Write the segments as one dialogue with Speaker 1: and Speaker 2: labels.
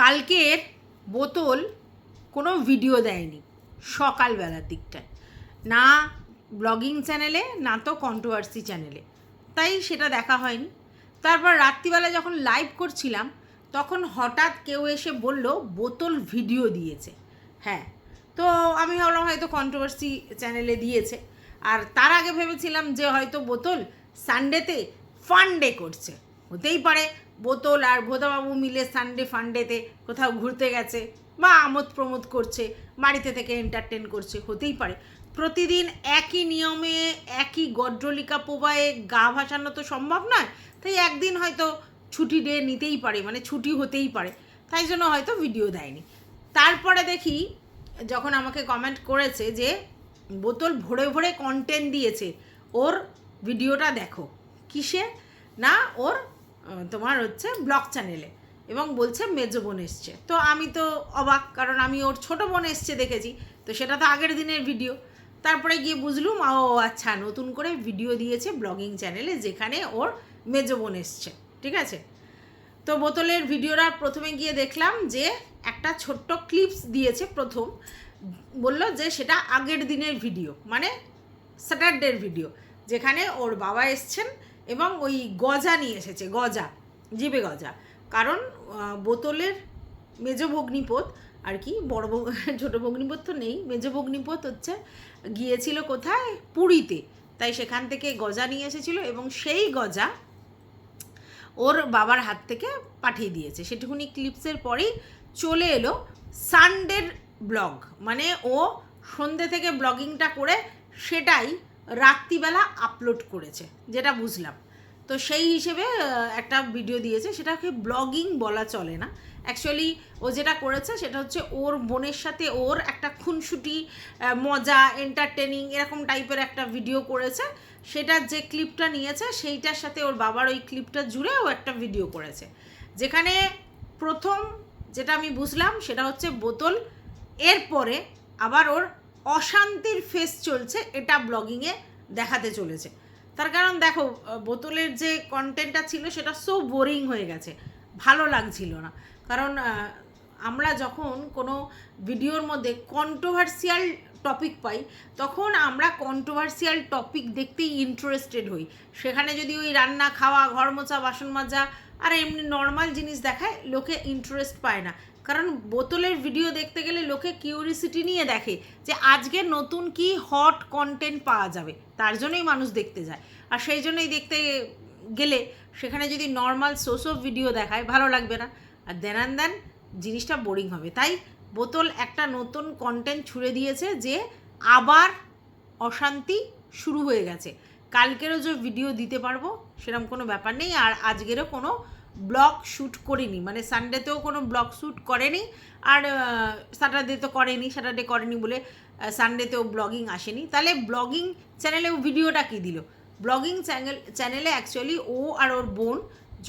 Speaker 1: কালকের বোতল কোনো ভিডিও দেয়নি, সকালবেলার দিকটায়। না ব্লগিং চ্যানেলে না তো কন্ট্রোভার্সি চ্যানেলে তাই সেটা দেখা হয়নি। তারপর রাত্রিবেলা যখন লাইভ করছিলাম, তখন হঠাৎ কেউ এসে বলল, বোতল ভিডিও দিয়েছে। হ্যাঁ তো আমি ভাবলাম হয়তো কন্ট্রোভার্সি চ্যানেলে দিয়েছে। আর তার আগে ভেবেছিলাম যে হয়তো বোতল সানডেতে ফান ডে করছে। হতেই পারে বোতল আর ভোদাবাবু মিলে সানডে ফান্ডেতে কোথাও ঘুরতে গেছে বা আমোদ প্রমোদ করছে, বাড়িতে থেকে এন্টারটেন করছে, হতেই পারে। প্রতিদিন একই নিয়মে একই গড্রলিকা পোবায়ে গা ভাসানো তো সম্ভব নয়, তাই একদিন হয়তো ছুটি ডে নিতেই পারে মানে ছুটি হতেই পারে, তাই জন্য হয়তো ভিডিও দেয়নি। তারপরে দেখি যখন আমাকে কমেন্ট করেছে যে বোতল ভরে ভরে কন্টেন্ট দিয়েছে, ওর ভিডিওটা দেখো। কিসে? না, ওর তোমার হচ্ছে ব্লগ চ্যানেলে এবং বলছে মেজো বোন এসছে। তো আমি তো অবাক, কারণ আমি ওর ছোট বোন এসছে দেখেছি, তো সেটা তো আগের দিনের ভিডিও তারপরে গিয়ে বুঝলুম, ও আচ্ছা নতুন করে ভিডিও দিয়েছে ব্লগিং চ্যানেলে যেখানে ওর মেজো বোন এসছে, ঠিক আছে? তো বোতলের ভিডিওটা প্রথমে গিয়ে দেখলাম যে একটা ছোট্ট ক্লিপস দিয়েছে প্রথম, বলল যে সেটা আগের দিনের ভিডিও মানে স্যাটারডের ভিডিও যেখানে ওর বাবা এসছেন এবং ওই গজা নিয়ে এসেছে, গজা, জিবে গজা। কারণ বোতলের মেজ ভগ্নিপথ, আর কি, বড় ছোট ভগ্নিপথ তো নেই, মেজ ভগ্নিপথ হচ্ছে, গিয়েছিল কোথায়? পুরীতে। তাই সেখান থেকে গজা নিয়ে এসেছিল এবং সেই গজা ওর বাবার হাত থেকে পাঠিয়ে দিয়েছে। সেটুকুনি ক্লিপসের পরেই চলে এলো সানডের ব্লগ। মানে ও সন্ধ্যে থেকে ব্লগিংটা করে সেটাই রাত্রিবেলা আপলোড করেছে, যেটা বুঝলাম। তো সেই হিসেবে একটা ভিডিও দিয়েছে, সেটাকে ব্লগিং বলা চলে না। অ্যাকচুয়ালি ও যেটা করেছে, সেটা হচ্ছে ওর বোনের সাথে ওর একটা খুনসুটি মজা এন্টারটেনিং এরকম টাইপের একটা ভিডিও করেছে। সেটার যে ক্লিপটা নিয়েছে, সেইটার সাথে ওর বাবার ওই ক্লিপটা জুড়ে ও একটা ভিডিও করেছে। যেখানে প্রথম যেটা আমি বুঝলাম, সেটা হচ্ছে বোতল। এরপরে আবার ওর অশান্তির ফেস চলছে, এটা ব্লগিংয়ে দেখাতে চলেছে। তার কারণ দেখো বোতলের যে কন্টেন্টটা ছিল, সেটা সো বোরিং হয়ে গেছে। ভালো লাগছিল না। কারণ আমরা যখন কোনো ভিডিওর মধ্যে কন্ট্রোভার্সিয়াল টপিক পাই, তখন আমরা কন্ট্রোভার্সিয়াল টপিক দেখতেই ইন্টারেস্টেড হই। সেখানে যদি ওই রান্না, খাওয়া, ঘর মোছা, বাসন মাজা আর এমনি নর্মাল জিনিস দেখায়, লোকে ইন্টারেস্ট পায় না। কারণ বোতলের ভিডিও দেখতে গেলে লোকে কিউরিসিটি নিয়ে দেখে যে আজকে নতুন কি হট কন্টেন্ট পাওয়া যাবে। তার জন্যই মানুষ দেখতে যায়। আর সেই জন্যই দেখতে গেলে সেখানে যদি নর্মাল সোর্স অফ ভিডিও দেখায়, ভালো লাগবে না। আর দেন অ্যান্ড দেন জিনিসটা বোরিং হবে। তাই বোতল একটা নতুন কন্টেন্ট ছুড়ে দিয়েছে যে আবার অশান্তি শুরু হয়ে গেছে। কালকেরও যে ভিডিও দিতে পারব সেরকম কোনো ব্যাপার নেই। আর আজকেরও কোনো ব্লগ শ্যুট করিনি। মানে সানডেতেও কোনো ব্লগ শ্যুট করেনি। আর স্যাটারডে তো করেনি স্যাটারডে করেনি বলে সানডেতেও ব্লগিং আসেনি। তাহলে ব্লগিং চ্যানেলেও ভিডিওটা কী দিল? ব্লগিং চ্যানেল চ্যানেলে অ্যাকচুয়ালি ও আর ওর বোন,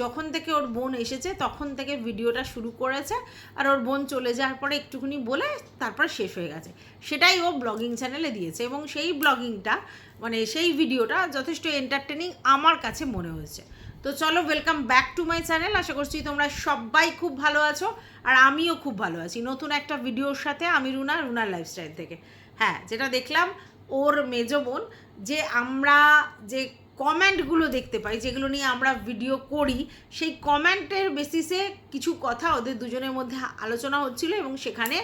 Speaker 1: যখন থেকে ওর বোন এসেছে, তখন থেকে ভিডিওটা শুরু করেছে। আর ওর বোন চলে যাওয়ার পরে একটুখানি বলে, তারপর শেষ হয়ে গেছে। সেটাই ও ব্লগিং চ্যানেলে দিয়েছে। এবং সেই ব্লগিংটা মানে সেই ভিডিওটা যথেষ্ট এন্টারটেনিং আমার কাছে মনে হয়েছে। তো চলো welcome back to my channel আশা করছি তোমরা সবাই খুব ভালো আছো আর আমিও খুব ভালো আছি। নতুন একটা ভিডিওর সাথে আমি রুনা, রুনার লাইফস্টাইল থেকে। হ্যাঁ যেটা দেখলাম ওর মেজ বোন, যে আমরা যে কমেন্টগুলো দেখতে পাই, যেগুলো নিয়ে আমরা ভিডিও করি, সেই কমেন্টের বেসিসে কিছু কথা ওদের দুজনের মধ্যে আলোচনা হচ্ছিল এবং সেখানে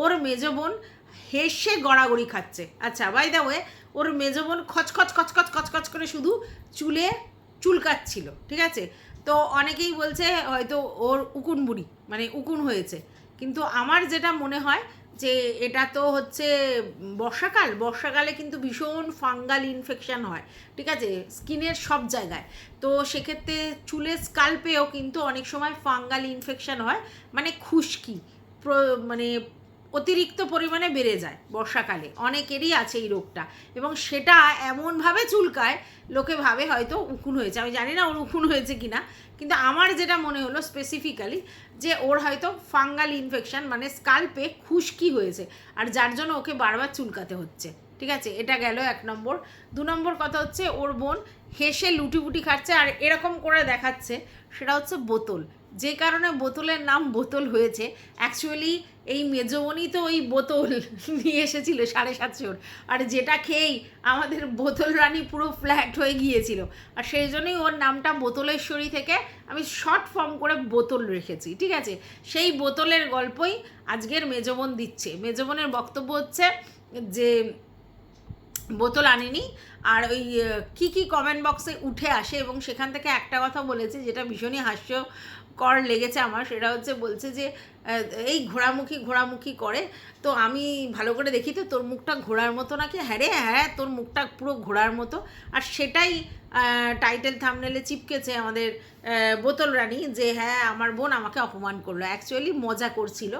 Speaker 1: ওর মেজ বোন হেসে গড়াগড়ি খাচ্ছে। আচ্ছা বাই দা ওয়ে ওর মেজ বোন খচখচ খচখচ খচখচ করে শুধু চুলে চুলকাচ্ছিল, ঠিক আছে? তো অনেকেই বলছে হয়তো ওর উকুন বুড়ি মানে উকুন হয়েছে। কিন্তু আমার যেটা মনে হয় যে এটা তো হচ্ছে বর্ষাকাল, বর্ষাকালে কিন্তু ভীষণ ফাঙ্গাল ইনফেকশন হয়, ঠিক আছে? স্কিনের সব জায়গায়। তো সেক্ষেত্রে চুলের স্কাল্পেও কিন্তু অনেক সময় ফাঙ্গাল ইনফেকশান হয় মানে খুশকি মানে অতিরিক্ত পরিমাণে বেড়ে যায় বর্ষাকালে। অনেকেরই আছে এই রোগটা এবং সেটা এমনভাবে চুলকায়, লোকে ভাবে হয়তো উকুন হয়েছে। আমি জানি না ওর উকুন হয়েছে কি না কিন্তু আমার যেটা মনে হলো স্পেসিফিক্যালি যে ওর হয়তো ফাঙ্গাল ইনফেকশন মানে স্কাল্পে খুশকি হয়েছে আর যার জন্য ওকে বারবার চুলকাতে হচ্ছে। ঠিক আছে? এটা গেল এক নম্বর। দু নম্বর কথা হচ্ছে ওর বোন হেসে লুটিপুটি খাচ্ছে আর এরকম করে দেখাচ্ছে। সেটা হচ্ছে বোতল। যে কারণে বোতলের নাম বোতল হয়েছে। অ্যাকচুয়ালি এই মেজবনি তো ওই বোতল নিয়ে এসেছিল সাড়ে সাতশোর। আর যেটা খেয়েই আমাদের বোতল রানী পুরো ফ্ল্যাট হয়ে গিয়েছিল। আর সেই জন্যই ওর নামটা বোতলেশ্বরী থেকে আমি শর্ট ফর্ম করে বোতল রেখেছি, ঠিক আছে? সেই বোতলের গল্পই আজকের মেজবন দিচ্ছে। মেজবনের বক্তব্য হচ্ছে যে বোতল আনেনি আর ওই কি কি কমেন্ট বক্সে উঠে আসে এবং সেখান থেকে একটা কথা বলেছে যেটা ভীষণই হাস্যকর লেগেছে আমার। সেটা হচ্ছে বলছে যে এই ঘোড়ামুখী ঘোড়ামুখী করে। তো আমি ভালো করে দেখি তো, তোর মুখটা ঘোড়ার মতো নাকি? হ্যাঁ রে হ্যাঁ তোর মুখটা পুরো ঘোড়ার মতো। আর সেটাই টাইটেল থামনেলে চিপকেছে আমাদের বোতল রানী যে হ্যাঁ আমার বোন আমাকে অপমান করল। অ্যাকচুয়ালি মজা করছিল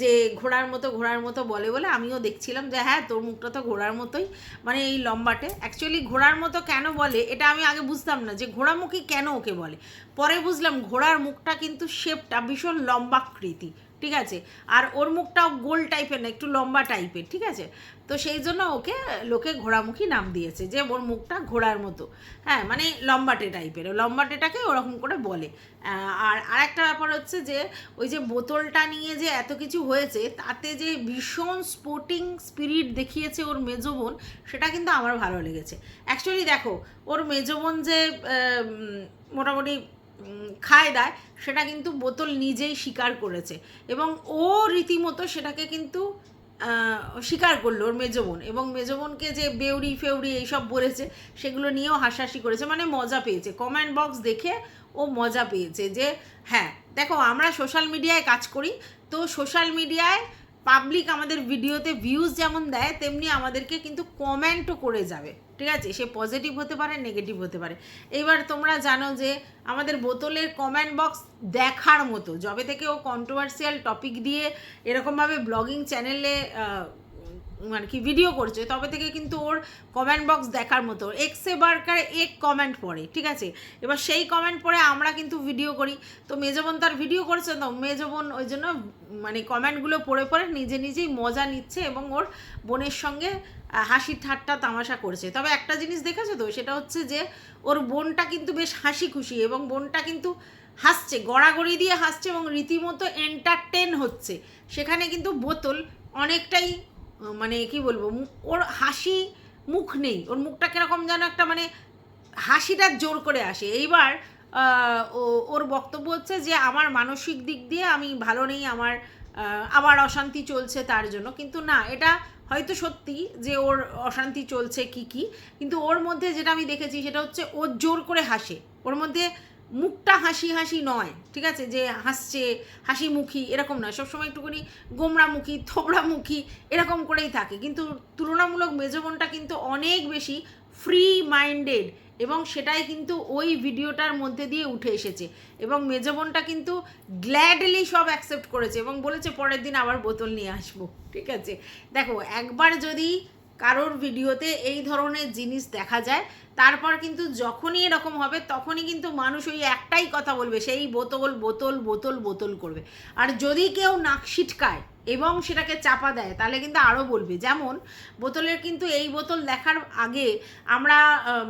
Speaker 1: যে, ঘোড়ার মতো ঘোড়ার মতো বলে বলে আমিও দেখছিলাম যে হ্যাঁ তোর মুখটা তো ঘোড়ার মতোই। মানে এই লম্বাটে। অ্যাকচুয়ালি ঘোড়ার মতো কেন বলে, এটা আমি আগে বুঝতাম না যে, ঘোড়ামুখী কেন ওকে বলে। পরে বুঝলাম ঘোড়ার মুখটা কিন্তু শেপটা ভীষণ লম্বাকৃতি। ঠিক আছে? আর ওর মুখটাও গোল টাইপের না, একটু লম্বা টাইপের, ঠিক আছে? তো সেই জন্য ওকে, লোকে ঘোড়ামুখী নাম দিয়েছে, যে ওর মুখটা ঘোড়ার মতো। হ্যাঁ মানে লম্বাটে টাইপের লম্বাটেটাকে ওরকম করে বলে। আর আরেকটা ব্যাপার হচ্ছে যে, ওই যে বোতলটা নিয়ে যে এত কিছু হয়েছে, তাতে যে ভীষণ স্পোর্টিং স্পিরিট দেখিয়েছে ওর মেজো বোন, সেটা কিন্তু আমার ভালো লেগেছে। অ্যাকচুয়ালি দেখো, ওর মেজো বোন যে মোটামুটি খায় দায়, সেটা কিন্তু বোতল নিজেই স্বীকার করেছে। এবং ও রীতিমতো সেটাকে কিন্তু স্বীকার করল ওর মেজবোন এবং মেজবোনকে যে বেউড়ি ফেউড়ি এইসব বলেছে, সেগুলো নিয়েও হাসাহাসি করেছে মানে মজা পেয়েছে। কমেন্ট বক্স দেখে ও মজা পেয়েছে যে হ্যাঁ দেখো আমরা সোশ্যাল মিডিয়ায় কাজ করি, তো সোশ্যাল মিডিয়ায় পাবলিক আমাদের ভিডিওতে ভিউজ যেমন দেয়, তেমনি আমাদেরকে কিন্তু কমেন্টও করে যাবে। ঠিক আছে? সে পজিটিভ হতে পারে নেগেটিভ হতে পারে। এইবার তোমরা জানো যে, আমাদের বোতলের কমেন্ট বক্স দেখার মতো, যবে থেকে ও কন্ট্রোভার্সিয়াল টপিক দিয়ে এরকমভাবে ব্লগিং চ্যানেলে মানে কি ভিডিও করছে, তবে থেকে কিন্তু ওর কমেন্ট বক্স দেখার মতো। এক্সে বার্কার এক কমেন্ট পড়ে, ঠিক আছে? এবার সেই কমেন্ট পড়ে আমরা কিন্তু ভিডিও করি। তো মেজবোন তার ভিডিও করছে, তো মেজবোন ওই জন্য মানে কমেন্টগুলো পড়ে পড়ে নিজে নিজেই মজা নিচ্ছে এবং ওর বোনের সঙ্গে হাসি ঠাট্টা তামাশা করছে। তবে একটা জিনিস দেখেছ তো, সেটা হচ্ছে যে ওর বোনটা কিন্তু বেশ হাসি খুশি এবং বোনটা কিন্তু হাসছে, গড়াগড়ি দিয়ে হাসছে এবং রীতিমতো এন্টারটেন হচ্ছে। সেখানে কিন্তু বোতল অনেকটাই মানে কি বলব ওর হাসি মুখ নেই। ওর মুখটা কীরকম যেন একটা মানে হাসিটা জোর করে আসে। এইবার ওর বক্তব্য হচ্ছে যে, আমার মানসিক দিক দিয়ে আমি ভালো নেই, আমার আবার অশান্তি চলছে তার জন্য। কিন্তু না, এটা হয়তো সত্যি যে, ওর অশান্তি চলছে কি কি। কিন্তু ওর মধ্যে যেটা আমি দেখেছি, সেটা হচ্ছে ও জোর করে হাসে। ওর মধ্যে মুখটা হাসি হাসি নয়, ঠিক আছে? যে হাসছে হাসি মুখী এরকম নয়। সবসময় একটুখানি গোমরামুখী থোবড়ামুখী, এরকম করেই থাকে। কিন্তু তুলনামূলক মেজবোনটা কিন্তু অনেক বেশি ফ্রি মাইন্ডেড এবং সেটাই কিন্তু ওই ভিডিওটার মধ্যে দিয়ে উঠে এসেছে। এবং মেজবোনটা কিন্তু গ্ল্যাডলি সব অ্যাকসেপ্ট করেছে এবং বলেছে, পরের দিন আবার বোতল নিয়ে আসব। ঠিক আছে? দেখো, একবার যদি কারোর ভিডিওতে এই ধরনের জিনিস দেখা যায়। তারপর কিন্তু যখনই এরকম হবে, তখনই কিন্তু মানুষ ওই একটাই কথা বলবে, সেই বোতল বোতল বোতল বোতল করবে। আর যদি কেউ নাক ছিটকায় এবং সেটাকে চাপা দেয়, তাহলে কিন্তু আরও বলবে। যেমন বোতলের কিন্তু এই বোতল দেখার আগে আমরা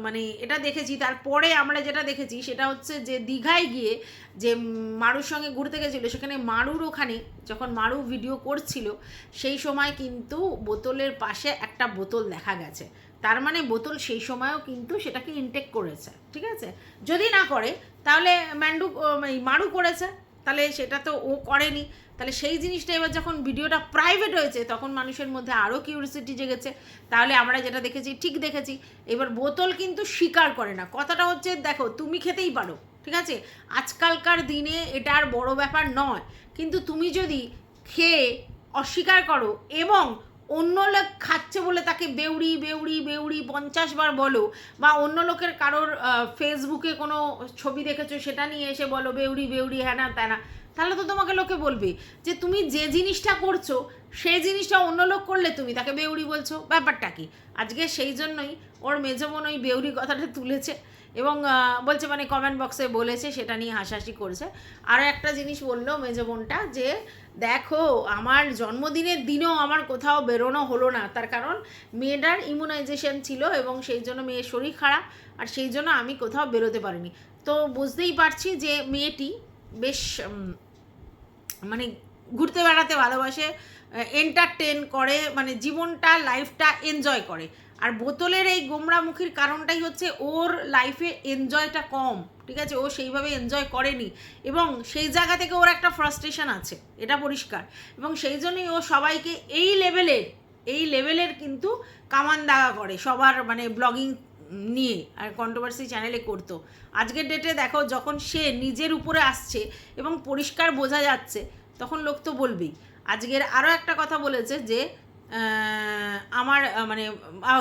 Speaker 1: মানে এটা দেখেছি, তারপরে আমরা যেটা দেখেছি সেটা হচ্ছে যে দীঘায় গিয়ে যে মারুর সঙ্গে ঘুরতে গেছিল, সেখানে মারুর ওখানে যখন মারু ভিডিও করছিল, সেই সময় কিন্তু বোতলের পাশে একটা বোতল দেখা গেছে। তার মানে বোতল সেই সময়ও কিন্তু সেটাকে ইনটেক করেছে, ঠিক আছে? যদি না করে, তাহলে ম্যান্ডু মারু করেছে, তাহলে সেটা তো ও করেনি। তাহলে সেই জিনিসটা এবার যখন ভিডিওটা প্রাইভেট হয়েছে, তখন মানুষের মধ্যে আরও কিউরিসিটি জেগেছে। তাহলে আমরা যেটা দেখেছি, ঠিক দেখেছি, এবার বোতল কিন্তু স্বীকার করে না। কথাটা হচ্ছে, দেখো, তুমি খেতেই পারো, ঠিক আছে? আজকালকার দিনে এটা আর বড় ব্যাপার নয়। কিন্তু তুমি যদি খেয়ে অস্বীকার করো এবং অন্য লোক খাচ্ছে বলে তাকে বেউড়ি বেউড়ি বেউড়ি পঞ্চাশ বার বলো, বা অন্য লোকের কারোর ফেসবুকে কোনো ছবি দেখেছ, সেটা নিয়ে এসে বলো, বেউড়ি বেউড়ি হ্যাঁ না ত্যানা তাহলে তো তোমাকে লোকে বলবে যে তুমি যে জিনিসটা করছ, সেই জিনিসটা অন্য লোক করলে তুমি তাকে বেউড়ি বলছো। ব্যাপারটা কি? আজকে সেই জন্যই ওর মেজমন ওই বেউড়ি কথাটা তুলেছে এবং বলছে মানে কমেন্ট বক্সে বলেছে, সেটা নিয়ে হাসাহাসি করেছে। আরও একটা জিনিস বলল মেজো বোনটা যে, দেখো, আমার জন্মদিনের দিনেও আমার কোথাও বেরোনো হলো না। তার কারণ মেয়েটার ইমিউনাইজেশন ছিল এবং সেই জন্য মেয়ের শরীর খারাপ আর সেই জন্য আমি কোথাও বেরোতে পারিনি। তো বুঝতেই পারছি যে মেয়েটি বেশ মানে ঘুরতে বেড়াতে ভালোবাসে এন্টারটেন করে মানে জীবনটা লাইফটা এনজয় করে। আর বোতলের এই গোমরামুখীর কারণটাই হচ্ছে ওর লাইফে এনজয়টা কম, ঠিক আছে? ও সেইভাবে এনজয় করেনি। এবং সেই জায়গা থেকে ওর একটা ফ্রাস্ট্রেশন আছে, এটা পরিষ্কার। এবং সেই জন্যই ও সবাইকে এই লেভেলের এই লেভেলের কিন্তু কামান দাগা করে। সবার মানে ব্লগিং নিয়ে আর কন্ট্রোভার্সি চ্যানেলে করতো। আজকের ডেটে দেখো যখন সে নিজের উপরে আসছে এবং পরিষ্কার বোঝা যাচ্ছে, তখন লোক তো বলবেই। আজকের আরও একটা কথা বলেছে যে আমার মানে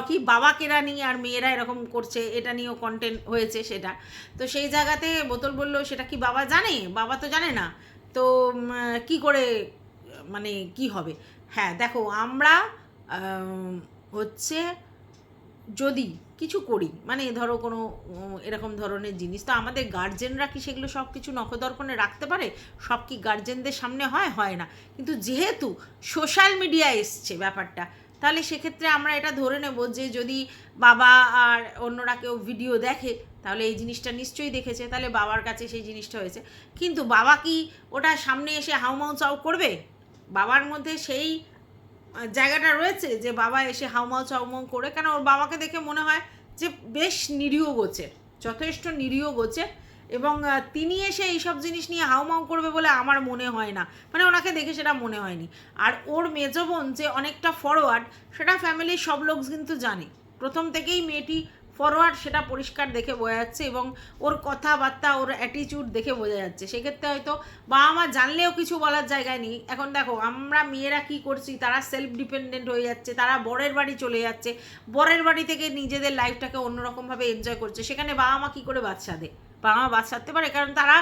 Speaker 1: কি বাবা কেরা নিয়ে আর মেয়েরা এরকম করছে, এটা নিয়েও কন্টেন্ট হয়েছে সেটা। তো সেই জায়গাতে বোতল বলল, সেটা কি বাবা জানে? বাবা তো জানে না। তো কি করে মানে কি হবে? হ্যাঁ দেখো, আমরা হচ্ছে যদি কিছু করি। মানে ধরো কোনো এরকম ধরনের জিনিস। তো আমাদের গার্জেনরা কি সেগুলো সব কিছু নখদর্পণে রাখতে পারে? সব কি গার্জেনদের সামনে হয়? হয় না। কিন্তু যেহেতু সোশ্যাল মিডিয়া এসছে ব্যাপারটা, তাহলে সেক্ষেত্রে আমরা এটা ধরে নেব যে যদি বাবা আর অন্যরা কেউ ভিডিও দেখে, তাহলে এই জিনিসটা নিশ্চয়ই দেখেছে। তাহলে বাবার কাছে সেই জিনিসটা হয়েছে। কিন্তু বাবা কি ওটা সামনে এসে হাউমাউ চাউ করবে? বাবার মধ্যে সেই জায়গাটা রয়েছে যে বাবা এসে হাউমাউ চাউমাউ করে, কেন ওর বাবাকে দেখে মনে হয় যে বেশ নিরীহ গোছের যথেষ্ট নিরীহ গোছের এবং তিনি এসে এইসব জিনিস নিয়ে হাউমাউ করবে বলে আমার মনে হয় না। মানে ওনাকে দেখে সেটা মনে হয়নি। আর ওর মেজবোন যে অনেকটা ফরওয়ার্ড সেটা ফ্যামিলির সব লোক কিন্তু জানে। প্রথম থেকেই মেয়েটি ফরওয়ার্ড সেটা পরিষ্কার দেখে বোঝা যাচ্ছে এবং ওর কথাবার্তা, ওর অ্যাটিটিউড দেখে বোঝা যাচ্ছে। সেক্ষেত্রে হয়তো বাবা মা জানলেও কিছু বলার জায়গায় নেই। এখন দেখো, আমরা মেয়েরা কি করছি? তারা সেলফ ডিপেন্ডেন্ট হয়ে যাচ্ছে, তারা বরের বাড়ি চলে যাচ্ছে। বরের বাড়ি থেকে নিজেদের লাইফটাকে অন্যরকমভাবে এনজয় করছে। সেখানে বাবা মা কী করে বাচ্চা দেয়? বাবা মা বাচ্চাতে পারে, কারণ তারা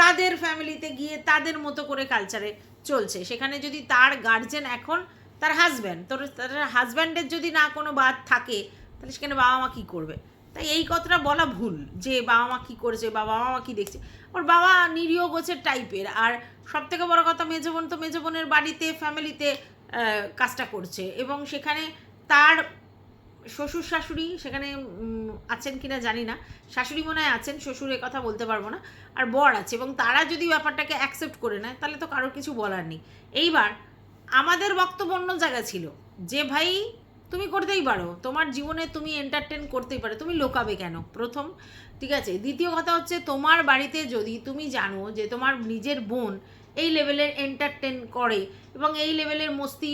Speaker 1: তাদের ফ্যামিলিতে গিয়ে তাদের মতো করে কালচারে চলছে। সেখানে যদি তার গার্জেন এখন তার হাজব্যান্ড তোর, তার হাজব্যান্ডের যদি না কোনো বাদ থাকে তাহলে সেখানে বাবা মা কী করবে? তাই এই কথাটা বলা ভুল, যে বাবা মা কী করেছে বা বাবা মা কী দেখছে। ওর বাবা নিরীহ গোছের টাইপের আর সব থেকে বড় কথা মেজো বোন তো মেজো বোনের বাড়িতে ফ্যামিলিতে কাজটা করছে। এবং সেখানে তার শ্বশুর শাশুড়ি, সেখানে আছেন কিনা জানি না। শাশুড়ি মনে হয় আছেন, শ্বশুর এ কথা বলতে পারব না। আর বর আছে, এবং তারা যদি ব্যাপারটাকে অ্যাকসেপ্ট করে নেয়, তাহলে তো কারোর কিছু বলার নেই। এইবার আমাদের বক্তব্য অন্য জায়গা ছিল, যে ভাই তুমি করতেই পারো। তোমার জীবনে তুমি এন্টারটেন করতেই পারো। তুমি লোকাবে কেন? প্রথম, ঠিক আছে? দ্বিতীয় কথা হচ্ছে, তোমার বাড়িতে যদি তুমি জানো যে তোমার নিজের বোন এই লেভেলের এন্টারটেন করে এবং এই লেভেলের মস্তি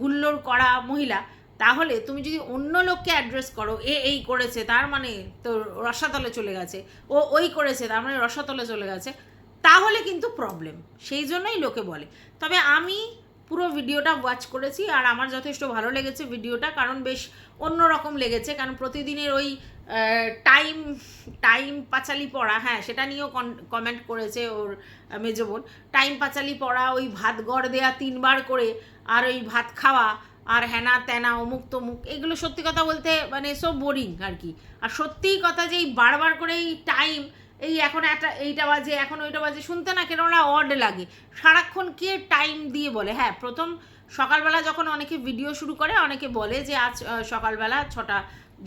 Speaker 1: হুল্লোড় করা মহিলা, তাহলে তুমি যদি অন্য লোককে অ্যাড্রেস করো, এ এই করেছে, তার মানে তো রসাতলে চলে গেছে, ও ওই করেছে, তার মানে রসাতলে চলে গেছে, তাহলে কিন্তু প্রবলেম সেই জন্যই লোকে বলে। তবে আমি পুরো ভিডিওটা ওয়াচ করেছি আর আমার যথেষ্ট ভালো লেগেছে ভিডিওটা কারণ বেশ অন্যরকম লেগেছে কারণ প্রতিদিনের ওই টাইম টাইম পাঁচালি পড়া হ্যাঁ সেটা নিয়েও কমেন্ট করেছে ওর আহ, মেজো বোন। টাইম পাঁচালি পড়া ওই ভাত গড় দেয়া তিনবার করে আর ওই ভাত খাওয়া আর হ্যানা ত্যানা অমুক তমুক এগুলো সত্যি কথা বলতে মানে সব বোরিং আর কি। আর সত্যিই কথা যে এই বারবার করে এই টাইম এই এখন একটা, এইটা বাজে, এখন ওইটা বাজে, শুনতে না কেননা অড লাগে। সারাক্ষণ কে টাইম দিয়ে বলে? হ্যাঁ প্রথম সকালবেলা যখন অনেকে ভিডিও শুরু করে, অনেকে বলে যে আজ সকালবেলা ছটা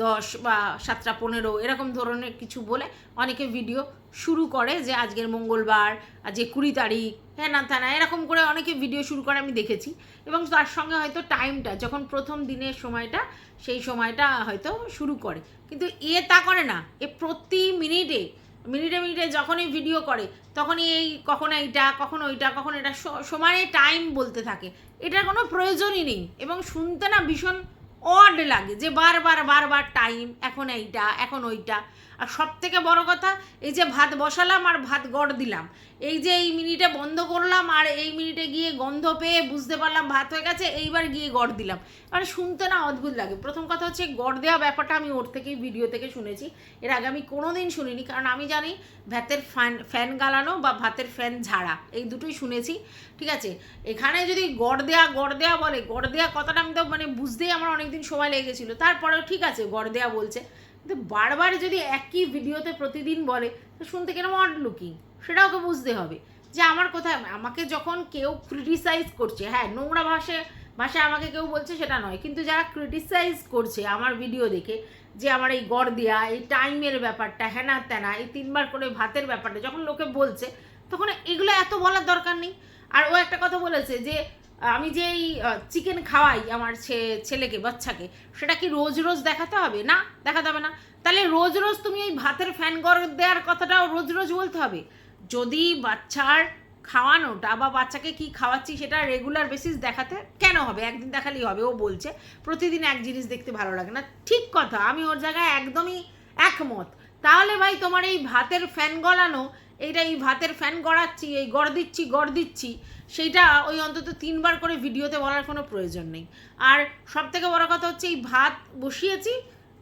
Speaker 1: দশ বা সাতটা পনেরো, এরকম ধরনের কিছু বলে অনেকে ভিডিও শুরু করে যে আজকের মঙ্গলবার, আজকে কুড়ি তারিখ হ্যাঁ না তা না, এরকম করে অনেকে ভিডিও শুরু করে, আমি দেখেছি। এবং তার সঙ্গে হয়তো টাইমটা যখন প্রথম দিনের সময়টা, সেই সময়টা হয়তো শুরু করে। কিন্তু এ তা করে না। এ প্রতি মিনিটে মিনিটে মিনিটে যখনই ভিডিও করে, তখনই এই কখনো এইটা, কখনো ওইটা, কখন এটা সমানে টাইম বলতে থাকে। এটার কোনো প্রয়োজনই নেই এবং শুনতে না ভীষণ অড লাগে যে বারবার বারবার টাইম এখন এইটা, এখন ওইটা। আর সব থেকে বড় কথা, এই যে ভাত বসালাম আর ভাত গড় দিলাম। এই যে এই মিনিটে বন্ধ করলাম আর এই মিনিটে গিয়ে গন্ধ পেয়ে বুঝতে পারলাম ভাত হয়ে গেছে, এইবার গিয়ে গড় দিলাম। মানে শুনতে না অদ্ভুত লাগে। প্রথম কথা হচ্ছে গড় দেওয়া ব্যাপারটা আমি ওর থেকেই ভিডিও থেকে শুনেছি। এর আগে আমি কোনো দিন শুনিনি, কারণ আমি জানি ভাতের ফ্যান ফ্যান গালানো বা ভাতের ফ্যান ঝাড়া, এই দুটোই শুনেছি। ঠিক আছে? এখানে যদি গড় দেয়া গড় দেয়া বলে, গড় দেয়া কথাটা আমি তো মানে বুঝতেই আমার অনেকদিন সময় লেগেছিলো। তারপরেও ঠিক আছে, গড় দেয়া বলছে। বারবার যদি একই ভিডিওতে প্রতিদিন বলে, তো শুনতে কেন অড লুকিং সেটা ওকে বুঝতে হবে। যে আমার কোথায়, আমাকে যখন কেউ ক্রিটিসাইজ করছে হ্যাঁ নোংরা ভাষায় ভাষায় আমাকে কেউ বলছে সেটা নয়, কিন্তু যারা ক্রিটিসাইজ করছে আমার ভিডিও দেখে, যে আমার এই গড় দেয়া এই টাইমের ব্যাপারটা হ্যানা ত্যানা এই তিনবার করে ভাতের ব্যাপারটা, যখন লোকে বলছে, তখন এগুলো এত বলার দরকার নেই। আর ও একটা কথা বলেছে যে আমি যে এই চিকেন খাওয়াই আমার ছেলেকে, বাচ্চাকে, সেটা কি রোজ রোজ দেখাতে হবে? না, দেখাতে হবে না। তাহলে রোজ রোজ তুমি এই ভাতের ফ্যান গড় দেওয়ার কথাটাও রোজ রোজ বলতে হবে। যদি বাচ্চার খাওয়ানোটা বা বাচ্চাকে কি খাওয়াচ্ছি সেটা রেগুলার বেসিস দেখাতে কেন হবে? একদিন দেখালেই হবে, ও বলছে। প্রতিদিন এক জিনিস দেখতে ভালো লাগে না। ঠিক কথা, আমি ওর জায়গায় একদমই একমত। তাহলে ভাই তোমার এই ভাতের ফ্যান গলানো এইটা এই ভাতের ফ্যান গড়াচ্ছি, এই গড় দিচ্ছি গড় দিচ্ছি, সেইটা ওই অন্তত তিনবার করে ভিডিওতে বলার কোনো প্রয়োজন নেই। আর সব থেকে বড় কথা হচ্ছে এই ভাত বসিয়েছি,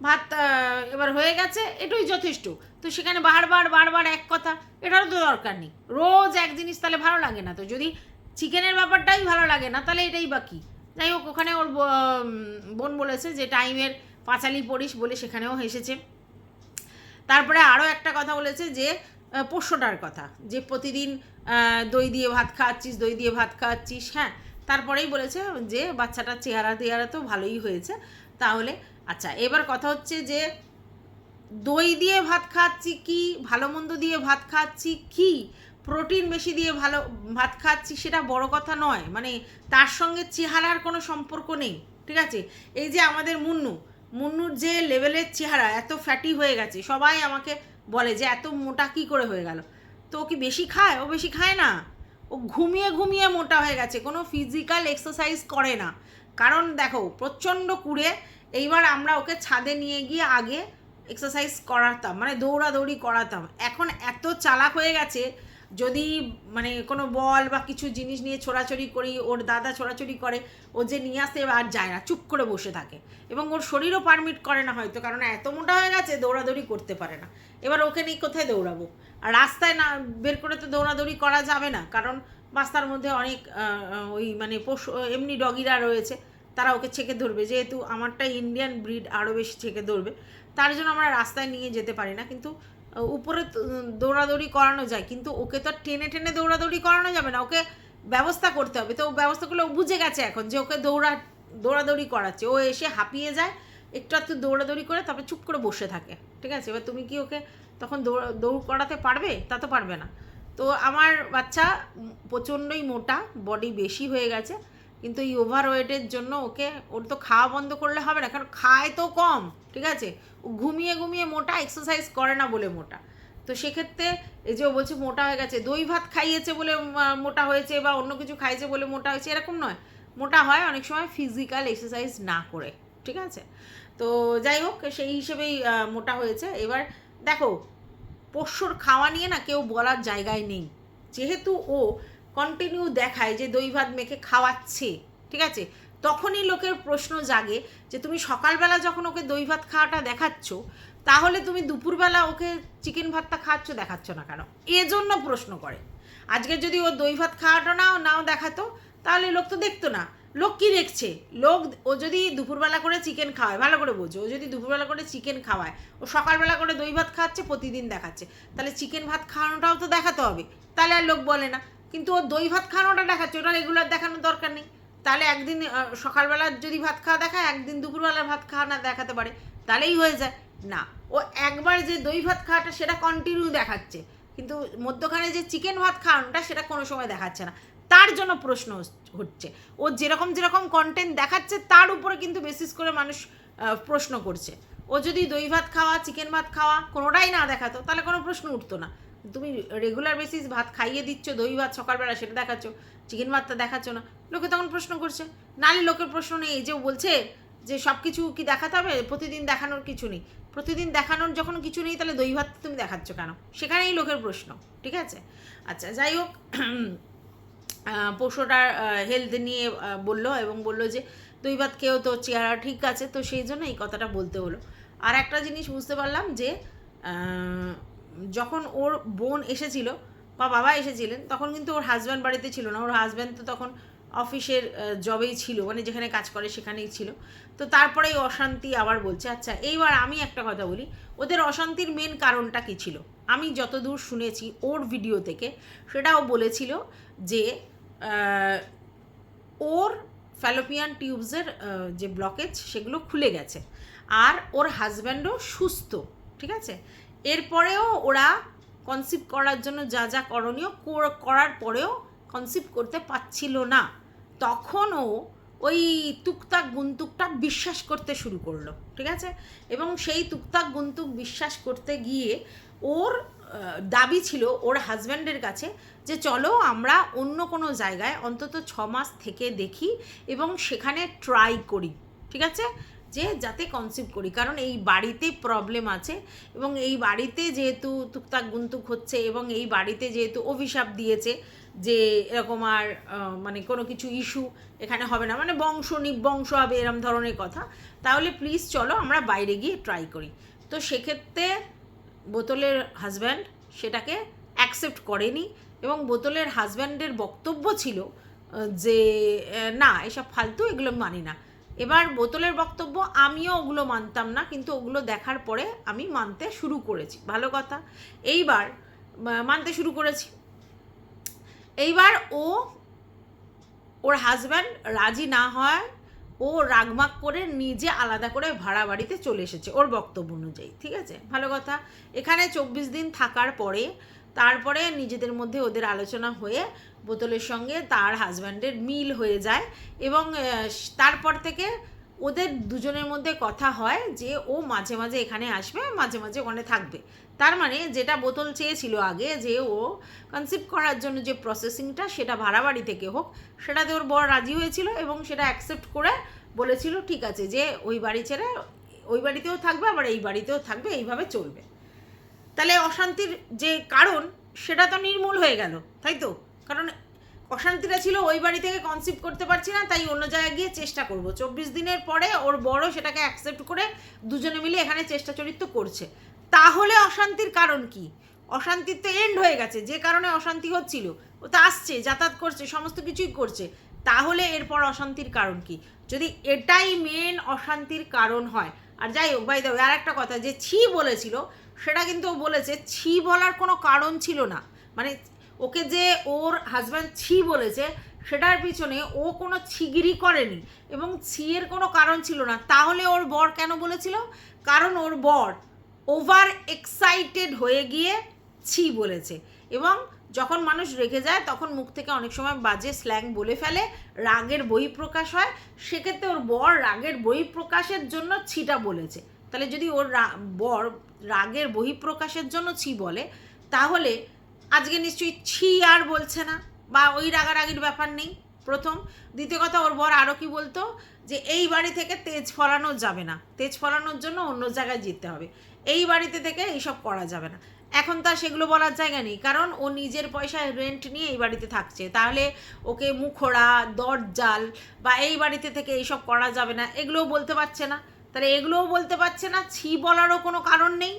Speaker 1: ভাত এবার হয়ে গেছে, এটাই যথেষ্ট। তো সেখানে বারবার বারবার এক কথা, এটারও তো দরকার নেই। রোজ এক জিনিস তাহলে ভালো লাগে না। তো যদি চিকেনের ব্যাপারটাই ভালো লাগে না, তাহলে এটাই বা কী? যাই হোক, ওখানে ওর বোন বলেছে যে টাইমের পাঁচালি পড়িস বলে সেখানেও হেসেছে। তারপরে আরও একটা কথা বলেছে যে পোষ্যটার কথা, যে প্রতিদিন দই দিয়ে ভাত খাওয়াচ্ছিস দই দিয়ে ভাত খাওয়াচ্ছিস হ্যাঁ। তারপরেই বলেছে যে বাচ্চাটার চেহারা টেহারা তো ভালোই হয়েছে। তাহলে আচ্ছা এবার কথা হচ্ছে যে দই দিয়ে ভাত খাচ্ছি কি, ভালো মন্দ দিয়ে ভাত খাচ্ছি কি, প্রোটিন বেশি দিয়ে ভালো, ভাত খাচ্ছি সেটা বড় কথা নয়। মানে তার সঙ্গে চেহারার কোনো সম্পর্ক নেই, ঠিক আছে? এই যে আমাদের মুন্নু, মুন্নুর যে লেভেলের চেহারা, এত ফ্যাটি হয়ে গেছে, সবাই আমাকে বলে যে এত মোটা কি করে হয়ে গেল? তো ও কি বেশি খায়? ও বেশি খায় না। ও ঘুমিয়ে ঘুমিয়ে মোটা হয়ে গেছে। কোনো ফিজিক্যাল এক্সারসাইজ করে না। কারণ দেখো, প্রচণ্ড কুড়ে। এইবার আমরা ওকে ছাদে নিয়ে গিয়ে আগে এক্সারসাইজ করাতাম। মানে দৌড়াদৌড়ি করাতাম। এখন এত চালাক হয়ে গেছে, যদি মানে কোনো বল বা কিছু জিনিস নিয়ে ছোড়াছড়ি করি, ওর দাদা ছোড়াছড়ি করে, ও যে নিয়ে আসতে আর যায় না। চুপ করে বসে থাকে। এবং ওর শরীরও পারমিট করে না হয়তো, কারণ এত মোটা হয়ে গেছে, দৌড়াদৌড়ি করতে পারে না। এবার ওকে নিয়ে কোথায় দৌড়াবো? আর রাস্তায় না, বের করে তো দৌড়াদৌড়ি করা যাবে না, কারণ রাস্তার মধ্যে অনেক ওই মানে পশু, এমনি ডগিরা রয়েছে, তারা ওকে ছেঁকে ধরবে। যেহেতু আমারটা ইন্ডিয়ান ব্রিড আরও বেশি ছেঁকে ধরবে, তার জন্য আমরা রাস্তায় নিয়ে যেতে পারি না। কিন্তু উপরে দৌড়াদৌড়ি করানো যায়, কিন্তু ওকে তো টেনে টেনে দৌড়াদৌড়ি করানো যাবে না। ওকে ব্যবস্থা করতে হবে। তো ও ব্যবস্থাগুলো ও বুঝে গেছে এখন যে ওকে দৌড়া দৌড়াদৌড়ি করাচ্ছে। ও এসে হাঁপিয়ে যায়, একটু একটু দৌড়াদৌড়ি করে তারপরে চুপ করে বসে থাকে। ঠিক আছে? এবার তুমি কি ওকে তখন দৌড় দৌড় করাতে পারবে? তা তো পারবে না। তো আমার বাচ্চা প্রচণ্ডই মোটা বডি বেশি হয়ে গেছে। কিন্তু এই ওভার ওয়েটের জন্য ওকে, ওর তো খাওয়া বন্ধ করলে হবে না, কারণ খায় তো কম। ঠিক আছে? ও ঘুমিয়ে ঘুমিয়ে মোটা এক্সারসাইজ করে না বলে মোটা। তো সেক্ষেত্রে এই যে ও বলছে মোটা হয়ে গেছে, দই ভাত খাইয়েছে বলে মোটা হয়েছে বা অন্য কিছু খাইয়েছে বলে মোটা হয়েছে, এরকম নয়। মোটা হয়, অনেক সময় ফিজিক্যাল এক্সারসাইজ না করে, ঠিক আছে? তো যাই হোক, সেই হিসেবেই মোটা হয়েছে। এবার দেখো, পোষ্যর খাওয়া নিয়ে না কেউ বলার জায়গায় নেই। যেহেতু ও কন্টিনিউ দেখায় যে দই ভাত মেখে খাওয়াচ্ছে, ঠিক আছে? তখনই লোকের প্রশ্ন জাগে যে তুমি সকালবেলা যখন ওকে দই ভাত খাওয়াটা দেখাচ্ছ, তাহলে তুমি দুপুরবেলা ওকে চিকেন ভাতটা খাওয়াচ্ছ দেখাচ্ছ না কেন? এজন্য প্রশ্ন করে। আজকে যদি ও দই ভাত খাওয়াটা নাও নাও দেখাতো তাহলে লোক তো দেখতো না। লোক কি দেখছে? লোক ও যদি দুপুরবেলা করে চিকেন খাওয়ায়, ভালো করে বোঝো, ও যদি দুপুরবেলা করে চিকেন খাওয়ায়, ও সকালবেলা করে দই ভাত খাচ্ছে, প্রতিদিন দেখাচ্ছে। তাহলে চিকেন ভাত খাওয়ানোটাও তো দেখাতে হবে। তাহলে আর লোক বলে না। কিন্তু ও দই ভাত খাওয়ানোটা দেখাচ্ছে ওটা রেগুলার দেখানোর দরকার নেই। তাহলে একদিন সকালবেলা যদি ভাত খাওয়া দেখায়, একদিন দুপুরবেলার ভাত খাওয়া না দেখাতে পারে। তাহলেই হয়ে যায়। না, ও একবার যে দই ভাত খাওয়াটা সেটা কন্টিনিউ দেখাচ্ছে। কিন্তু মধ্যখানে যে চিকেন ভাত খাওয়ানোটা, সেটা কোনো সময় দেখাচ্ছে না। তার জন্য প্রশ্ন হচ্ছে। ও যেরকম যেরকম কন্টেন্ট দেখাচ্ছে, তার উপরে কিন্তু বেসিস করে মানুষ প্রশ্ন করছে। ও যদি দই ভাত খাওয়া চিকেন ভাত খাওয়া কোনোটাই না দেখাতো, তাহলে কোনো প্রশ্ন উঠতো না। তুমি রেগুলার বেসিস ভাত খাইয়ে দিচ্ছ, দই ভাত সকালবেলা সেটা দেখাচ্ছ চিকেন ভাতটা দেখাচ্ছ না, লোকে তখন প্রশ্ন করছে। নালে লোকের প্রশ্ন নেই, যে বলছে যে সব কিছু কি দেখাতে হবে? প্রতিদিন দেখানোর কিছু নেই। প্রতিদিন দেখানোর যখন কিছু নেই, তাহলে দই ভাত তুমি দেখাচ্ছ কেন? সেখানেই লোকের প্রশ্ন, ঠিক আছে? আচ্ছা যাই হোক পশুটার হেলথ নিয়ে বলল এবং বলল যে দই ভাত খেয়েও তো চেহারা ঠিক আছে। তো সেই জন্য এই কথাটা বলতে হলো। আর একটা জিনিস বুঝতে পারলাম যে যখন ওর বোন এসেছিল, বা বাবা এসেছিলেন, তখন কিন্তু ওর হাজব্যান্ড বাড়িতে ছিল না। ওর হাজব্যান্ড তো তখন অফিসের জবেই ছিল মানে যেখানে কাজ করে সেখানেই ছিল। তো তারপরেই অশান্তি আবার বলছে আচ্ছা এইবার আমি একটা কথা বলি। ওদের অশান্তির মেন কারণটা কী ছিল? আমি যতদূর শুনেছি ওর ভিডিও থেকে, সেটাও বলেছিল যে ওর ফ্যালোপিয়ান টিউবসের যে ব্লকেজ সেগুলো খুলে গেছে। আর ওর হাজব্যান্ডও সুস্থ, ঠিক আছে? এরপরেও ওরা কনসিভ করার জন্য যা যা করণীয় করার পরেও কনসিভ করতে পারছিল না। তখনও ওই তুকতাক গুন্তুকটা বিশ্বাস করতে শুরু করল, ঠিক আছে? এবং সেই তুকতাক গুন্তুক বিশ্বাস করতে গিয়ে ওর দাবি ছিল, ওর হাজব্যান্ডের কাছে যে চলো আমরা অন্য কোনো জায়গায় অন্তত ছ মাস থেকে দেখি এবং সেখানে ট্রাই করি, ঠিক আছে? যে যাতে কনসিভ করি, কারণ এই বাড়িতে প্রবলেম আছে এবং এই বাড়িতে যেহেতু তুকতাক গুন্তুক হচ্ছে এবং এই বাড়িতে যেহেতু অভিশাপ দিয়েছে যে এরকম আর মানে কোনো কিছু ইস্যু এখানে হবে না মানে বংশ নিবংশ হবে এরম ধরনের কথা, তাহলে প্লিজ চলো আমরা বাইরে গিয়ে ট্রাই করি। তো সেক্ষেত্রে বোতলের হাজব্যান্ড সেটাকে অ্যাকসেপ্ট করেনি এবং বোতলের হাজব্যান্ডের বক্তব্য ছিল যে না, এসব ফালতু, এগুলো মানি না। এবার বোতলের বক্তব্য, আমিও ওগুলো মানতাম না, কিন্তু ওগুলো দেখার পরে আমি মানতে শুরু করেছি। ভালো কথা। এইবার মানতে শুরু করেছি। এইবার ও, ওর হাজব্যান্ড রাজি না হয়, ও রাগমাগ করে নিজে আলাদা করে ভাড়া বাড়িতে চলে এসেছে, ওর বক্তব্য অনুযায়ী। ঠিক আছে? ভালো কথা। এখানে চব্বিশ দিন থাকার পরে তারপরে নিজেদের মধ্যে ওদের আলোচনা হয়ে বোতলের সঙ্গে তার হাজব্যান্ডের মিল হয়ে যায় এবং তারপর থেকে ওদের দুজনের মধ্যে কথা হয় যে ও মাঝে মাঝে এখানে আসবে, মাঝে মাঝে ওখানে থাকবে। তার মানে যেটা বোতল চেয়েছিল আগে যে ও কনসিভ করার জন্য যে প্রসেসিংটা সেটা ভাড়া বাড়ি থেকে হোক, সেটাতে ওর বর রাজি হয়েছিল এবং সেটা অ্যাকসেপ্ট করে বলেছিল, ঠিক আছে, যে ওই বাড়ি ছেড়ে ওই বাড়িতেও থাকবে, আবার এই বাড়িতেও থাকবে, এইভাবে চলবে। তাহলে অশান্তির যে কারণ, সেটা তো নির্মূল হয়ে গেল, তাই তো? কারণ অশান্তিটা ছিল ওই বাড়ি থেকে কনসিভ করতে পারছি না, তাই অন্য জায়গায় গিয়ে চেষ্টা করব। চব্বিশ দিনের পরে ওর বড় সেটাকে অ্যাকসেপ্ট করে দুজনে মিলে এখানে চেষ্টা চরিত্র করছে। তাহলে অশান্তির কারণ কি? অশান্তির তো এন্ড হয়ে গেছে, যে কারণে অশান্তি হচ্ছিল। ও তো আসছে, যাতায়াত করছে, সমস্ত কিছুই করছে। তাহলে এরপর অশান্তির কারণ কি? যদি এটাই মেন অশান্তির কারণ হয়, আর যাই হোক ভাই দেখো আর একটা কথা, যে ছি বলেছিল সেটা কিন্তু ও বলেছে, ছি বলার কোনো কারণ ছিল না। মানে ওকে যে ওর হাজব্যান্ড ছি বলেছে, সেটার পিছনে ও কোনো ছিগিরি করেনি এবং ছিয়ের কোনো কারণ ছিল না। তাহলে ওর বর কেন বলেছিল? কারণ ওর বর ওভার এক্সাইটেড হয়ে গিয়ে ছি বলেছে এবং যখন মানুষ রেগে যায়, তখন মুখ থেকে অনেক সময় বাজে স্ল্যাং বলে ফেলে, রাগের বই প্রকাশ হয়। সেক্ষেত্রে ওর বর রাগের বই প্রকাশের জন্য ছিটা বলেছে। তাহলে যদি ওর বর রাগের বহিঃপ্রকাশের জন্য ছি বলে, তাহলে আজকে নিশ্চয়ই ছি আর বলছে না, বা ওই রাগারাগির ব্যাপার নেই। প্রথম, দ্বিতীয় কথা, ওর বর আরও কি বলতো, যে এই বাড়ি থেকে তেজ ফলানো যাবে না, তেজ ফলানোর জন্য অন্য জায়গায় যেতে হবে। এই বাড়িতে থেকে এইসব করা যাবে না। এখন তার সেগুলো বলার জায়গা নেই, কারণ ও নিজের পয়সায় রেন্ট নিয়ে এই বাড়িতে থাকছে। তাহলে ওকে মুখোড়া, দরজাল, বা এই বাড়িতে থেকে এইসব করা যাবে না, এগুলোও বলতে পারছে না। তাহলে এগুলোও বলতে পারছে না, ছি বলারও কোনো কারণ নেই।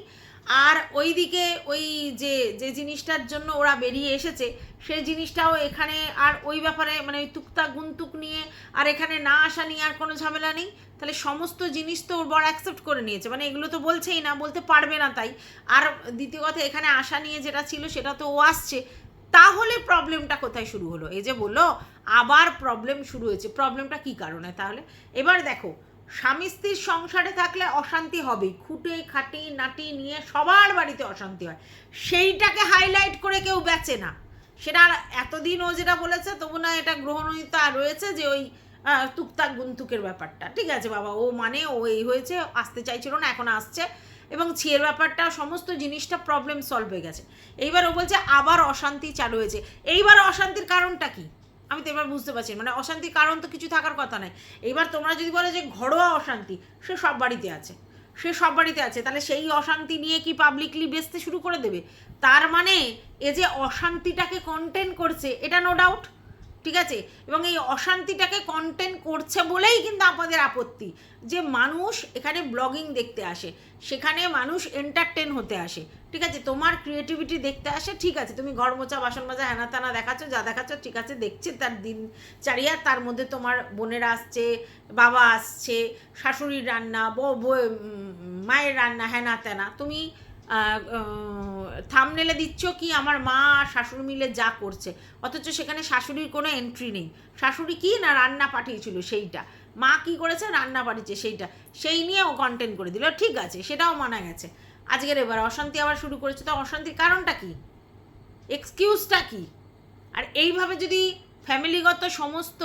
Speaker 1: আর ওইদিকে ওই যে যে জিনিসটার জন্য ওরা বেরিয়ে এসেছে, সেই জিনিসটাও এখানে আর ওই ব্যাপারে মানে ওই তুকতা গুনতুক নিয়ে আর এখানে না আসা নিয়ে আর কোনো ঝামেলা নেই। তাহলে সমস্ত জিনিস তো ওর বড় অ্যাকসেপ্ট করে নিয়েছে মানে এগুলো তো বলছেই না, বলতে পারবে না তাই। আর দ্বিতীয় কথা, এখানে আসা নিয়ে যেটা ছিল সেটা তো ও আসছে। তাহলে প্রবলেমটা কোথায় শুরু হলো? এই যে বলল, আবার প্রবলেম শুরু হয়েছে। প্রবলেমটা কি কারণে তাহলে? এবার দেখো স্বামী স্ত্রীর সংসারে থাকলে অশান্তি হবেই। খুঁটে, খাটি, নাটি নিয়ে সবার বাড়িতে অশান্তি হয়। সেইটাকে হাইলাইট করে কেউ বেচে না। সেটা আর এতদিন ও যেটা বলেছে, তবু না এটা গ্রহণীয়তা রয়েছে যে ওই তুকতাক গুন্তুকের ব্যাপারটা। ঠিক আছে, বাবা, ও মানে ও এই হয়েছে আসতে চাইছিল না, এখন আসছে। এবং ছিয়ের ব্যাপারটা, সমস্ত জিনিসটা প্রবলেম সলভ হয়ে গেছে। এইবার ও বলছে, আবার অশান্তি চালু হয়েছে। এইবার অশান্তির কারণটা কি? আমি তো এবার বুঝতে পারছি মানে অশান্তির কারণ তো কিছু থাকার কথা নাই এবার তোমরা যদি বলো যে ঘরোয়া অশান্তি, সে সব বাড়িতে আছে। সে সব বাড়িতে আছে। তাহলে সেই অশান্তি নিয়ে কি পাবলিকলি বেচতে শুরু করে দেবে? তার মানে এ যে অশান্তিটাকে কন্টেন করছে, এটা নো ডাউট ঠিক আছে? এবং এই অশান্তিটাকে কন্টেন করছে বলেই কিন্তু আমাদের আপত্তি। যে মানুষ এখানে ব্লগিং দেখতে আসে, সেখানে মানুষ এন্টারটেন হতে আসে। ঠিক আছে? তোমার ক্রিয়েটিভিটি দেখতে আসে, ঠিক আছে। তুমি ঘর মোচা বাসন মাজা হ্যানা ত্যানা দেখাচ্ছ, যা দেখাচ্ছ, ঠিক আছে, দেখছে তার দিন চারিয়া, তার মধ্যে তোমার বোনেরা আসছে, বাবা আসছে, শাশুড়ির রান্না, বউ- মায়ের রান্না হ্যানা ত্যানা তুমি থামনেলে দিচ্ছ কি আমার মা আর শাশুড়ি মিলে যা করছে। অথচ সেখানে শাশুড়ির কোনো এন্ট্রি নেই। শাশুড়ি কি না রান্না পাঠিয়েছিল সেইটা? মা কি করেছে? রান্না পাঠিয়েছে সেইটা। সেই নিয়ে ও কন্টেন্ট করে দিল। ঠিক আছে, সেটাও মানা গেছে। আজকের এবার অশান্তি আবার শুরু করেছে। তো অশান্তির কারণটা কি? এক্সকিউজটা কি? আর এইভাবে যদি ফ্যামিলিগত সমস্ত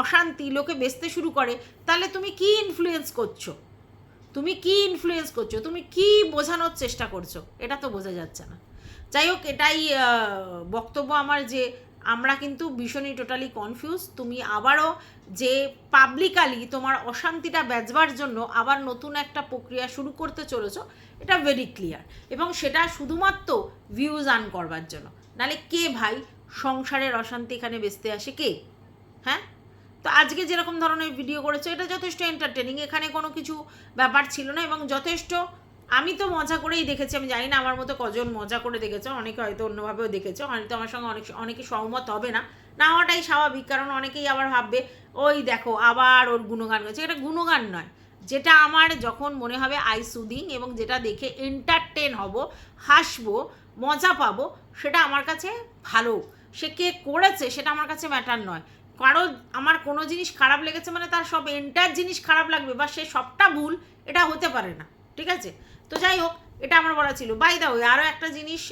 Speaker 1: অশান্তি লোকে বেচতে শুরু করে, তাহলে তুমি কি ইনফ্লুয়েন্স করছ? তুমি কি ইনফ্লুয়েন্স করছ? তুমি কি বোঝানোর চেষ্টা করছ? এটা তো বোঝা যাচ্ছে না। যাই হোক, এটাই বক্তব্য আমার যে আমরা কিন্তু ভীষণই টোটালি কনফিউজ তুমি আবারও যে পাবলিকালি তোমার অশান্তিটা বেচবার জন্য আবার নতুন একটা প্রক্রিয়া শুরু করতে চলেছো, এটা ভেরি ক্লিয়ার এবং সেটা শুধুমাত্র ভিউজ আর্ন করবার জন্য। নালে কে ভাই সংসারের অশান্তি এখানে বেচতে আসে? কে? হ্যাঁ? তো আজকে যেরকম ধরনের ভিডিও করেছ, এটা যথেষ্ট এন্টারটেনিং এখানে কোনো কিছু ব্যাপার ছিল না এবং যথেষ্ট, আমি তো মজা করেই দেখেছি। আমি জানি না আমার মতো কজন মজা করে দেখেছ, অনেকে হয়তো অন্যভাবেও দেখেছ। হয়তো আমার সঙ্গে অনেক, অনেকে সহমত হবে না। না হওয়াটাই স্বাভাবিক, কারণ অনেকেই আবার ভাববে, ওই দেখো, আবার ওর গুণগান গেছে এটা গুণগান নয়। যেটা আমার যখন মনে হবে, আই সুদিং এবং যেটা দেখে এন্টারটেন হব, হাসবো, মজা পাবো, সেটা আমার কাছে ভালো। সে কে করেছে, সেটা আমার কাছে ম্যাটার নয়। কারও আমার কোনো জিনিস খারাপ লেগেছে মানে তার সব এন্টার জিনিস খারাপ লাগবে বা সে সবটা ভুল, এটা হতে পারে না, ঠিক আছে? তো যাই হোক, এটা আমার বলা ছিল। বাই দা ওই আরও একটা জিনিস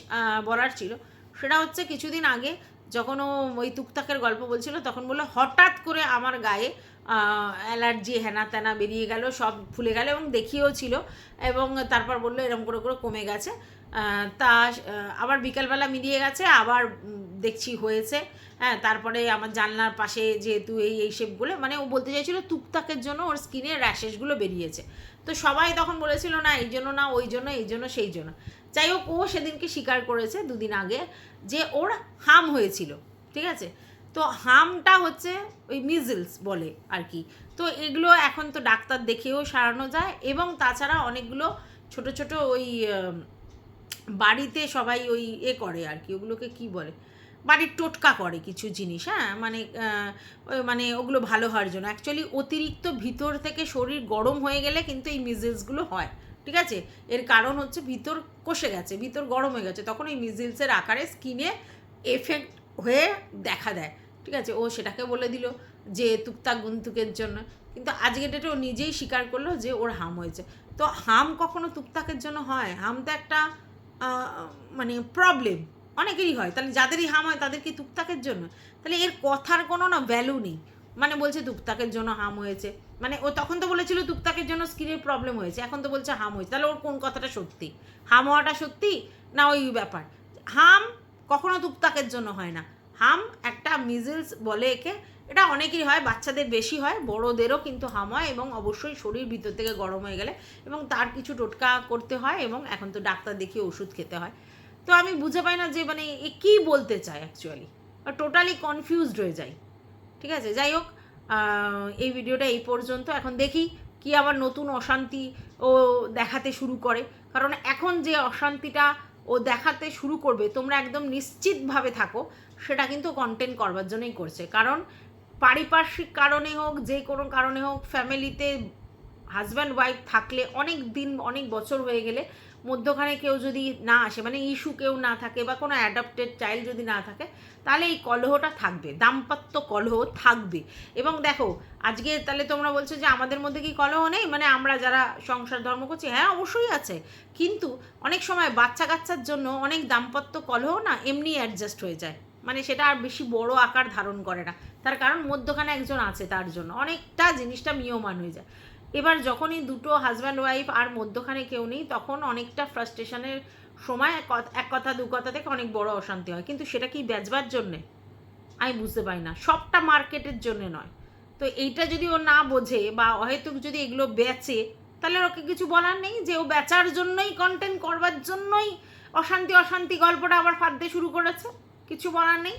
Speaker 1: বলার ছিল। সেটা হচ্ছে কিছুদিন আগে যখন ও ওই তুকতাকের গল্প বলছিল, তখন বলল, হঠাৎ করে আমার গায়ে অ্যালার্জি, হেনা তেনা বেরিয়ে গেল, সব ফুলে গেল এবং দেখিয়েও ছিল এবং তারপর বলল এরকম করে করে কমে গেছে। তা আবার বিকালবেলা মিলিয়ে গেছে, আবার দেখছি হয়েছে। হ্যাঁ তারপরে আমার জানলার পাশে যেহেতু এই এই শেপগুলো মানে ও বলতে চাইছিলো তুকতাকের জন্য ওর স্কিনে র্যাশেসগুলো বেরিয়েছে। তো সবাই তখন বলেছিল, না, এই জন্য না, ওই জন্য, এই জন্য, সেই জন্য। যাই হোক, ও সেদিনকে স্বীকার করেছে দুদিন আগে যে ওর হাম হয়েছিল, ঠিক আছে? তো হামটা হচ্ছে ওই মিজলস বলে আর কি। তো এগুলো এখন তো ডাক্তার দেখেও সারানো যায় এবং তাছাড়া অনেকগুলো ছোট ছোট ওই বাড়িতে সবাই ওই এ করে আর কি, ওগুলোকে কি বলে? বাড়ির টোটকা করে কিছু জিনিস হ্যাঁ? মানে মানে ওগুলো ভালো হওয়ার জন্য। অ্যাকচুয়ালি অতিরিক্ত ভিতর থেকে শরীর গরম হয়ে গেলে কিন্তু এই মিজেলসগুলো হয়, ঠিক আছে? এর কারণ হচ্ছে ভিতর কষে গেছে, ভিতর গরম হয়ে গেছে, তখন এই মিজেলসের আকারে স্কিনে এফেক্ট হয়ে দেখা দেয়, ঠিক আছে? ও সেটাকে বলে দিল যে তুকতাক গুন্তুকের জন্য। কিন্তু আজকে ডেটে ও নিজেই স্বীকার করল যে ওর হাম হয়েছে। তো হাম কখনো তুকতাকের জন্য হয়? হাম তো একটা মানে প্রবলেম অনেকেরই হয়। তাহলে যাদেরই হাম হয় তাদের কি তুকতাকের জন্য। তাহলে এর কথার কোনো না ভ্যালু নেই। মানে বলছে তুকতাকের জন্য হাম হয়েছে। মানে ও তখন তো বলেছিল তুকতাকের জন্য স্কিনের প্রবলেম হয়েছে। এখন তো বলছে হাম হয়েছে। তাহলে ওর কোন কথাটা সত্যি? হাম হওয়াটা সত্যি না ওই ব্যাপার? হাম কখনো তুকতাকের জন্য হয় না। হাম একটা মিজেলস বলে একে এটা অনেকেরই হয়, বাচ্চাদের বেশি হয়, বড়োদেরও কিন্তু হাম হয় এবং অবশ্যই শরীর ভিতর থেকে গরম হয়ে গেলে এবং তার কিছু টোটকা করতে হয় এবং এখন তো ডাক্তার দেখিয়ে ওষুধ খেতে হয়। তো আমি বুঝে পাই না যে মানে এ কী বলতে চায় অ্যাকচুয়ালি টোটালি কনফিউজড হয়ে যাই। ঠিক আছে? যাই হোক এই ভিডিওটা এই পর্যন্ত। এখন দেখি কি আবার নতুন অশান্তি ও দেখাতে শুরু করে। কারণ এখন যে অশান্তিটা ও দেখাতে শুরু করবে, তোমরা একদম নিশ্চিতভাবে থাকো, সেটা কিন্তু কন্টেন্ট করবার জন্যই করছে। কারণ পারিপার্শ্বিক কারণে হোক, যে কোনো কারণে হোক, ফ্যামিলিতে হাজব্যান্ড, ওয়াইফ থাকলে অনেক দিন, অনেক বছর হয়ে গেলে মধ্যখানে কেউ যদি না আসে মানে ইস্যু কেউ না থাকে বা কোনো অ্যাডাপ্টেড চাইল্ড যদি না থাকে, তাহলে এই কলহটা থাকবে, দাম্পত্য কলহ থাকবে। এবং দেখো, আজকে তাহলে তোমরা বলছো যে আমাদের মধ্যে কি কলহ নেই? মানে আমরা যারা সংসার ধর্ম করছি হ্যাঁ অবশ্যই আছে। কিন্তু অনেক সময় বাচ্চা কাচ্চার জন্য অনেক দাম্পত্য কলহ না এমনি অ্যাডজাস্ট হয়ে যায়। মানে সেটা আর বেশি বড় আকার ধারণ করে না। তার কারণ মধ্যখানে একজন আছে তার জন্য। অনেকটা জিনিসটা মিয়মান হয়ে যায়। এবার যখনই দুটো হাজব্যান্ড ওয়াইফ আর মধ্যখানে কেউ নেই, তখন অনেকটা ফ্রাস্ট্রেশনের সময় এক কথা- দু কথা থেকে অনেক বড় অশান্তি হয়। কিন্তু সেটা কি বেচবার জন্যে? আমি বুঝতে পারি না। সবটা মার্কেটের জন্য নয়। তো এইটা যদি ও না বোঝে বা অহেতুক যদি এগুলো বেচে, তাহলে ওকে কিছু বলার নেই যে ও বেচার জন্যই কন্টেন্ট করবার জন্যই অশান্তি অশান্তি গল্পটা আবার ফাঁদতে শুরু করেছে। কিছু বলার নেই।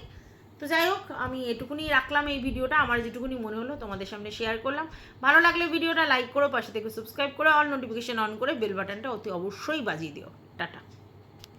Speaker 1: তো যাই হোক, আমি এটুকুনি রাখলাম এই ভিডিওটা। আমার যেটুকুনি মনে হলো তোমাদের সামনে শেয়ার করলাম। ভালো লাগলে ভিডিওটা লাইক করো, পাশে থেকে সাবস্ক্রাইব করে অল নোটিফিকেশন অন করে বেল বাটনটা অতি অবশ্যই বাজিয়ে দিও। টাটা।